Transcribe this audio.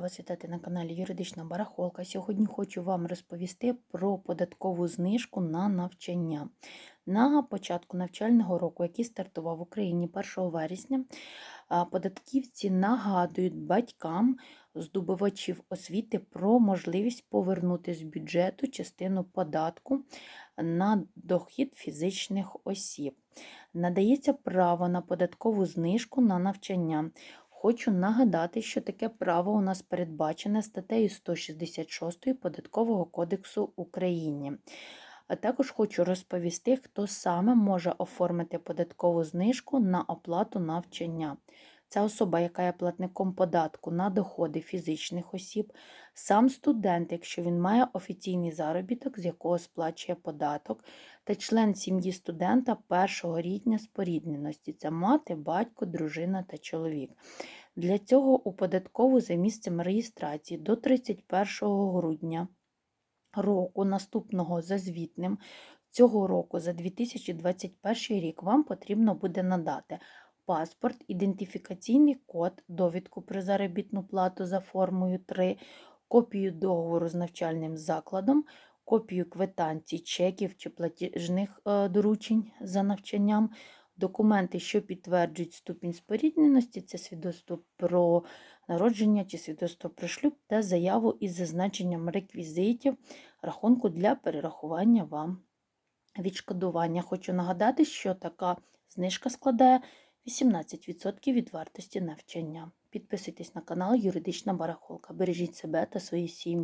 Вас вітати на каналі Юридична Барахолка. Сьогодні хочу вам розповісти про податкову знижку на навчання. На початку навчального року, який стартував в Україні 1 вересня, податківці нагадують батькам здобувачів освіти про можливість повернути з бюджету частину податку на дохід фізичних осіб. Надається право на податкову знижку на навчання. Хочу нагадати, що таке право у нас передбачене статтею 166 Податкового кодексу України. А також хочу розповісти, хто саме може оформити податкову знижку на оплату навчання. Це особа, яка є платником податку на доходи фізичних осіб, сам студент, якщо він має офіційний заробіток, з якого сплачує податок, та член сім'ї студента першого рівня спорідненості це мати, батько, дружина та чоловік. Для цього у податкову за місцем реєстрації до 31 грудня року, наступного за звітним, цього року за 2021 рік вам потрібно буде надати паспорт, ідентифікаційний код, довідку про заробітну плату за формою 3, копію договору з навчальним закладом, копію квитанцій, чеків чи платіжних е, доручень за навчанням, документи, що підтверджують ступінь спорідненості, це свідоцтво про народження чи свідоцтво про шлюб та заяву із зазначенням реквізитів рахунку для перерахування вам відшкодування. Хочу нагадати, що така знижка складає 18% від вартості навчання. Підписуйтесь на канал Юридична Барахолка. Бережіть себе та свої сім'ї.